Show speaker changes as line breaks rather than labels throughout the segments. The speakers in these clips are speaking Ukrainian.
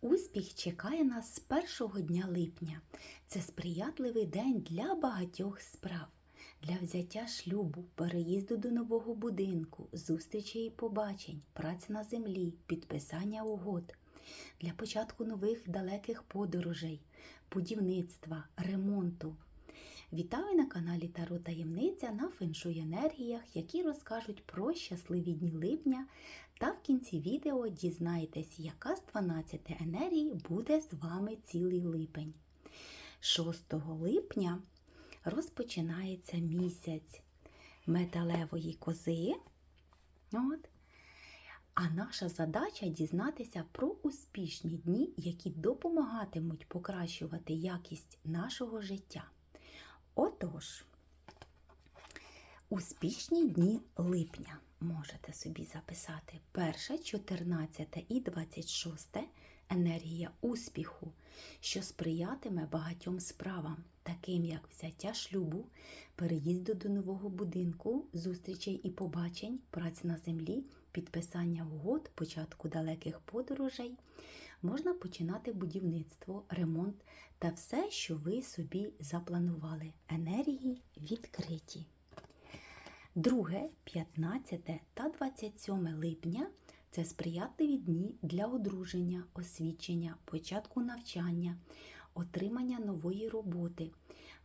Успіх чекає нас з першого дня липня. Це сприятливий день для багатьох справ, для взяття шлюбу, переїзду до нового будинку, зустрічей і побачень, праць на землі, підписання угод, для початку нових далеких подорожей, будівництва, ремонту. Вітаю на каналі Таро Таємниця на феншуй енергіях, які розкажуть про щасливі дні липня. Та в кінці відео дізнаєтесь, яка з 12 енергій буде з вами цілий липень. 6 липня розпочинається місяць металевої кози. От. А наша задача дізнатися про успішні дні, які допомагатимуть покращувати якість нашого життя. Отож, успішні дні липня можете собі записати. Перше, 14 і 26 енергія успіху, що сприятиме багатьом справам, таким як взяття шлюбу, переїзду до нового будинку, зустрічей і побачень, праць на землі, підписання угод, початку далеких подорожей. Можна починати будівництво, ремонт та все, що ви собі запланували. Енергії відкриті. Друге, 15 та 27 липня це сприятливі дні для одруження, освідчення, початку навчання, отримання нової роботи.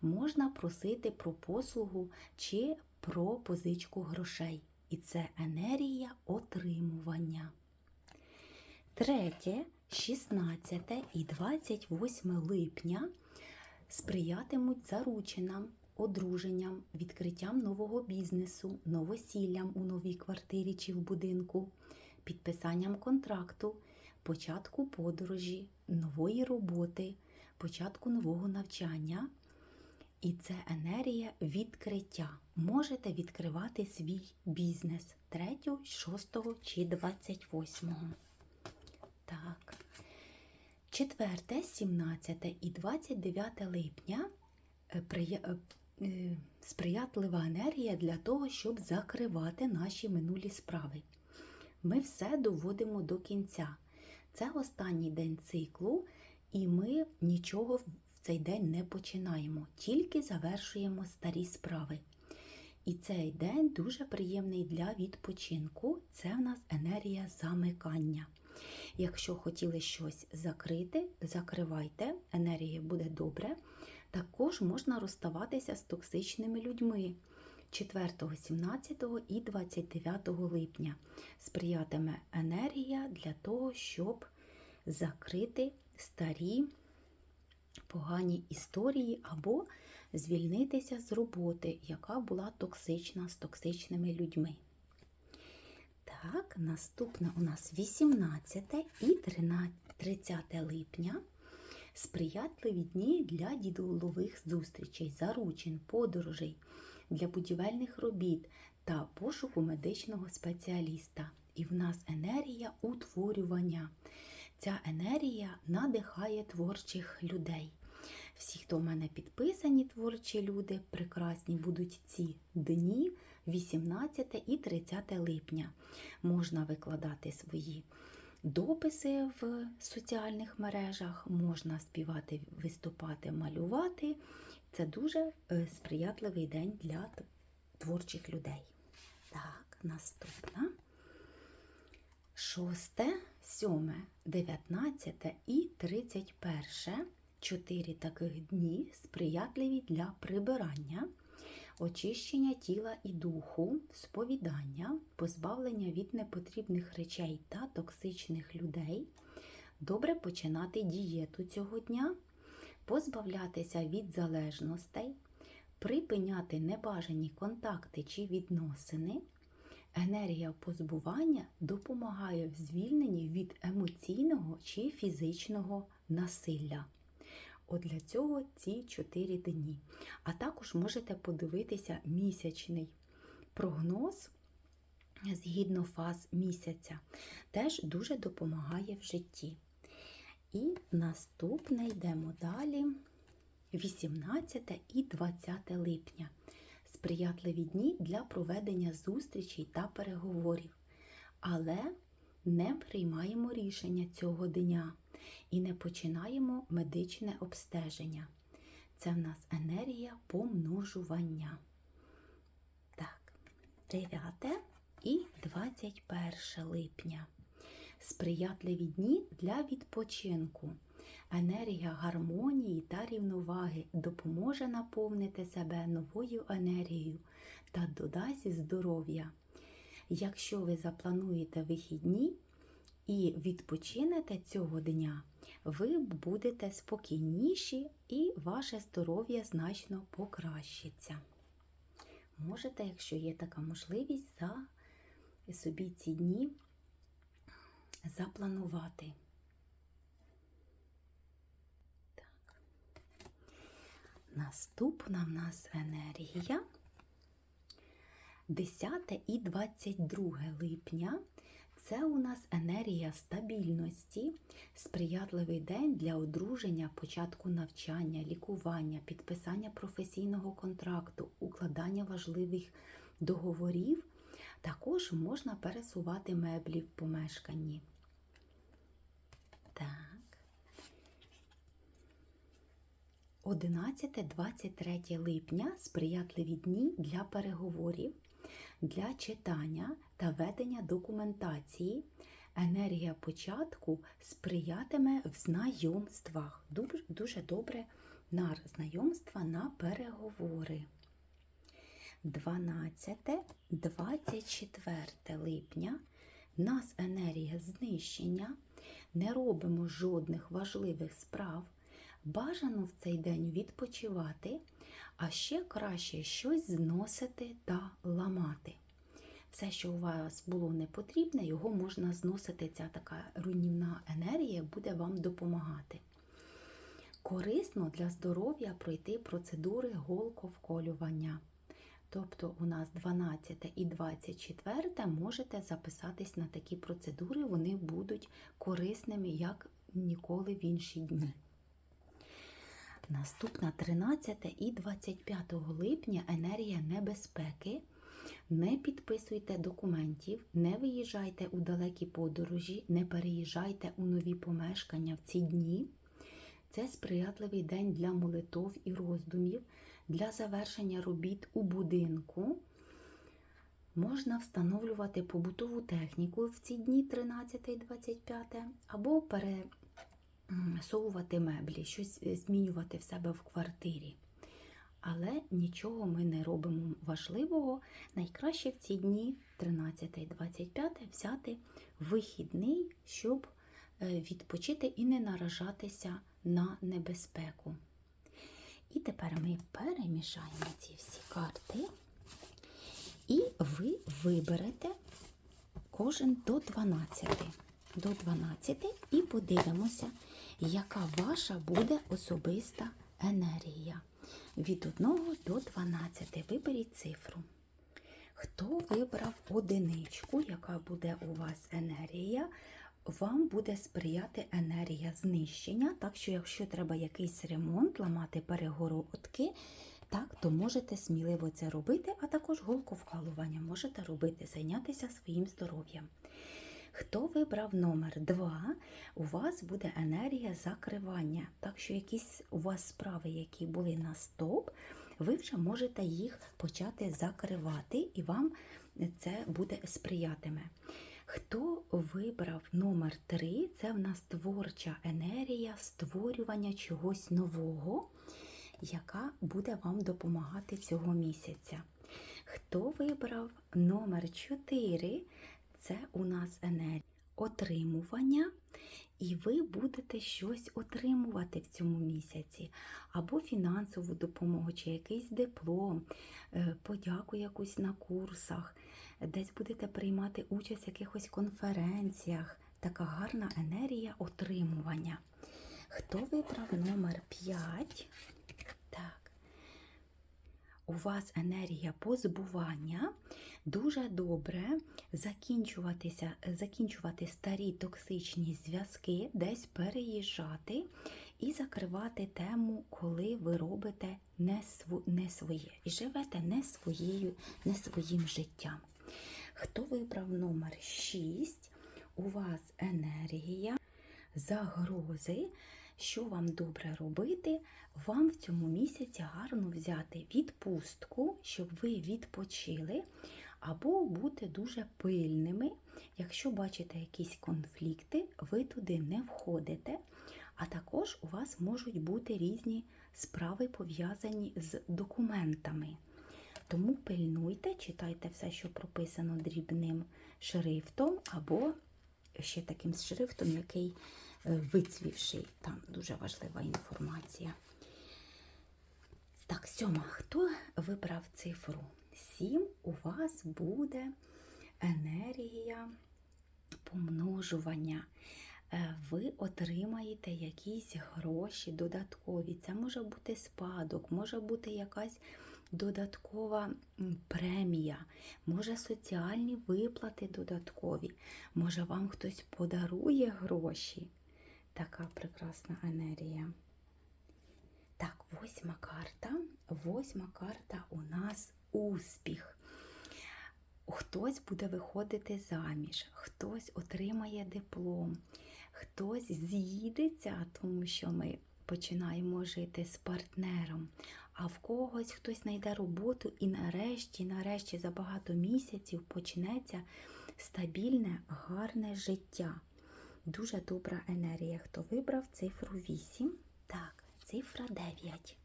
Можна просити про послугу чи про позичку грошей. І це енергія отримування. Третє, 16 і 28 липня сприятимуть заручинам, одруженням, відкриттям нового бізнесу, новосіллям у новій квартирі чи в будинку, підписанням контракту, початку подорожі, нової роботи, початку нового навчання. І це енергія відкриття. Можете відкривати свій бізнес 3, 6 чи 28. Так. 4, 17 і 29 липня е, е, е, сприятлива енергія для того, щоб закривати наші минулі справи. Ми все доводимо до кінця. Це останній день циклу, і ми нічого в цей день не починаємо, тільки завершуємо старі справи. І цей день дуже приємний для відпочинку. Це в нас енергія замикання. Якщо хотіли щось закрити, закривайте, енергія буде добре. Також можна розставатися з токсичними людьми 4, 17 і 29 липня. Сприятиме енергія для того, щоб закрити старі погані історії або звільнитися з роботи, яка була токсична з токсичними людьми. Так, наступне у нас 18 і 30 липня. Сприятливі дні для ділових зустрічей, заручин, подорожей, для будівельних робіт та пошуку медичного спеціаліста. І в нас енергія утворювання. Ця енергія надихає творчих людей. Всі, хто в мене підписані, творчі люди, прекрасні будуть ці дні, 18 і 30 липня. Можна викладати свої дописи в соціальних мережах, можна співати, виступати, малювати. Це дуже е, сприятливий день для творчих людей. Так, наступна. Шосте, сьоме, дев'ятнадцяте і тридцять перше. Чотири таких дні сприятливі для прибирання, очищення тіла і духу, сповідання, позбавлення від непотрібних речей та токсичних людей, добре починати дієту цього дня, позбавлятися від залежностей, припиняти небажані контакти чи відносини. Енергія позбування допомагає в звільненні від емоційного чи фізичного насилля. От для цього ці 4 дні. А також можете подивитися місячний прогноз згідно фаз місяця. Теж дуже допомагає в житті. І наступне йдемо далі. 18 і 20 липня. Сприятливі дні для проведення зустрічей та переговорів. Але не приймаємо рішення цього дня. І не починаємо медичне обстеження. Це в нас енергія помножування. Так, 9 і 21 липня. Сприятливі дні для відпочинку. Енергія гармонії та рівноваги допоможе наповнити себе новою енергією та додасть здоров'я. Якщо ви заплануєте вихідні і відпочинете цього дня, ви будете спокійніші і ваше здоров'я значно покращиться. Можете, якщо є така можливість, за собі ці дні запланувати. Так. Наступна в нас енергія 10 і 22 липня. Це у нас енергія стабільності, сприятливий день для одруження, початку навчання, лікування, підписання професійного контракту, укладання важливих договорів. Також можна пересувати меблі в помешканні. Так. 11-23 липня сприятливі дні для переговорів, для читання та ведення документації. Енергія початку сприятиме в знайомствах. Дуже, добре на знайомства на переговори. 12-24 липня в нас енергія знищення. Не робимо жодних важливих справ. Бажано в цей день відпочивати, а ще краще щось зносити та ламати. Все, що у вас було не потрібне, його можна зносити. Ця така руйнівна енергія буде вам допомагати. Корисно для здоров'я пройти процедури голковколювання. Тобто у нас 12 і 24 можете записатись на такі процедури, вони будуть корисними, як ніколи в інші дні. Наступна 13 і 25 липня енергія небезпеки. Не підписуйте документів, не виїжджайте у далекі подорожі, не переїжджайте у нові помешкання в ці дні. Це сприятливий день для молитов і роздумів, для завершення робіт у будинку. Можна встановлювати побутову техніку в ці дні 13 і 25, або пересовувати меблі, щось змінювати в себе в квартирі. Але нічого ми не робимо важливого. Найкраще в ці дні 13 і 25 взяти вихідний, щоб відпочити і не наражатися на небезпеку. І тепер ми перемішаємо ці всі карти, і ви виберете кожен до 12. До 12 і подивимося, яка ваша буде особиста енергія. Від 1 до 12 виберіть цифру. Хто вибрав одиничку, яка буде у вас енергія, вам буде сприяти енергія знищення. Так що, якщо треба якийсь ремонт, ламати перегородки, так, то можете сміливо це робити, а також голковкалування можете робити, зайнятися своїм здоров'ям. Хто вибрав номер 2, у вас буде енергія закривання. Так що якісь у вас справи, які були на стоп, ви вже можете їх почати закривати, і вам це буде сприятиме. Хто вибрав номер 3, це в нас творча енергія створювання чогось нового, яка буде вам допомагати цього місяця. Хто вибрав номер 4, це у нас енергія отримування, і ви будете щось отримувати в цьому місяці, або фінансову допомогу, чи якийсь диплом, подяку якусь на курсах, десь будете приймати участь в якихось конференціях. Така гарна енергія отримування. Хто вибрав номер 5? У вас енергія позбування. Дуже добре закінчуватися, закінчувати старі токсичні зв'язки, десь переїжджати і закривати тему, коли ви робите не, св... не своє і живете не, своєю, не своїм життям. Хто вибрав номер 6, у вас енергія загрози. Що вам добре робити? Вам в цьому місяці гарно взяти відпустку, щоб ви відпочили, або бути дуже пильними. Якщо бачите якісь конфлікти, ви туди не входите, а також у вас можуть бути різні справи пов'язані з документами. Тому пильнуйте, читайте все, що прописано дрібним шрифтом, або ще таким шрифтом, який вицвівший. Там дуже важлива інформація. Так, сьома. Хто вибрав цифру? Сім у вас буде енергія помножування. Е, Ви отримаєте якісь гроші додаткові. Це може бути спадок, може бути якась додаткова премія, може соціальні виплати додаткові, може вам хтось подарує гроші. Така прекрасна енергія. Так, восьма карта. Восьма карта у нас успіх. Хтось буде виходити заміж, хтось отримає диплом, хтось з'їдеться, тому що ми починаємо жити з партнером, а в когось хтось знайде роботу і нарешті, нарешті за багато місяців почнеться стабільне, гарне життя. Дуже добра енергія. Хто вибрав цифру 8? Так, цифра 9.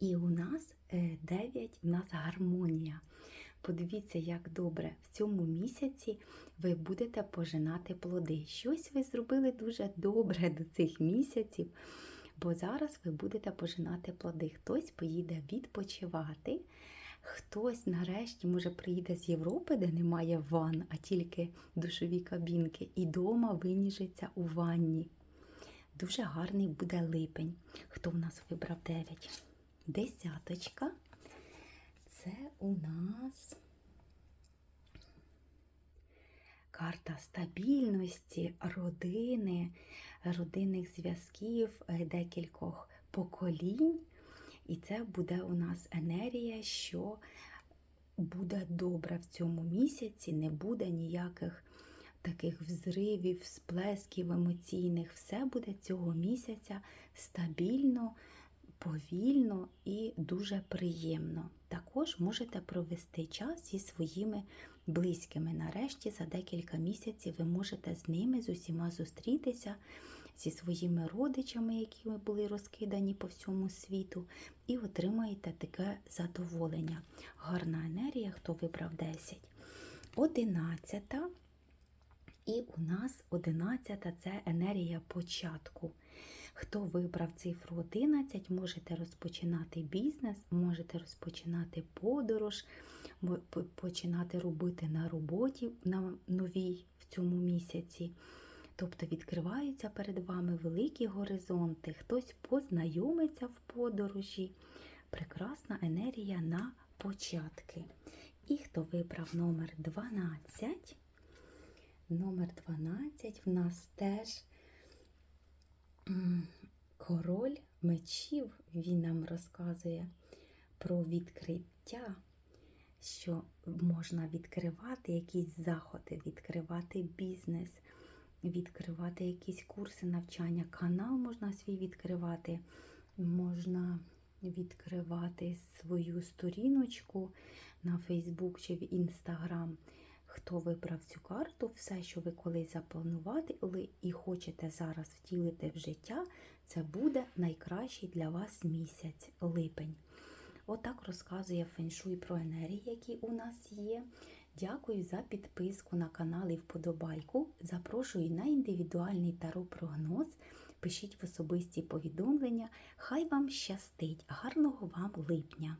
І у нас 9, у нас гармонія. Подивіться, як добре в цьому місяці ви будете пожинати плоди. Щось ви зробили дуже добре до цих місяців, бо зараз ви будете пожинати плоди. Хтось поїде відпочивати, хтось нарешті, може, приїде з Європи, де немає ванн, а тільки душові кабінки, і дома виніжиться у ванні. Дуже гарний буде липень. Хто в нас вибрав 9? Десяточка. Це у нас карта стабільності, родини, родинних зв'язків, е, декількох поколінь. І це буде у нас енергія, що буде добре в цьому місяці, не буде ніяких таких взривів, сплесків емоційних. Все буде цього місяця стабільно, повільно і дуже приємно. Також можете провести час зі своїми близькими. Нарешті, за декілька місяців, ви можете з ними з усіма зустрітися, зі своїми родичами, які були розкидані по всьому світу, і отримаєте таке задоволення. Гарна енергія, хто вибрав 10. Одинадцята. І у нас 11 це енергія початку. Хто вибрав цифру 11, можете розпочинати бізнес, можете розпочинати подорож, починати робити на роботі на новій в цьому місяці. Тобто відкриваються перед вами великі горизонти, хтось познайомиться в подорожі. Прекрасна енергія на початки. І хто вибрав номер 12, номер 12 в нас теж король мечів. Він нам розказує про відкриття, що можна відкривати якісь заходи, відкривати бізнес, відкривати якісь курси навчання. Канал можна свій відкривати, можна відкривати свою сторіночку на Фейсбук чи в Інстаграм. Хто вибрав цю карту, все, що ви колись запланували і хочете зараз втілити в життя, це буде найкращий для вас місяць липень. Отак розказує феншуй про енергії, які у нас є. Дякую за підписку на канал і вподобайку. Запрошую на індивідуальний таро-прогноз. Пишіть в особисті повідомлення. Хай вам щастить! Гарного вам липня!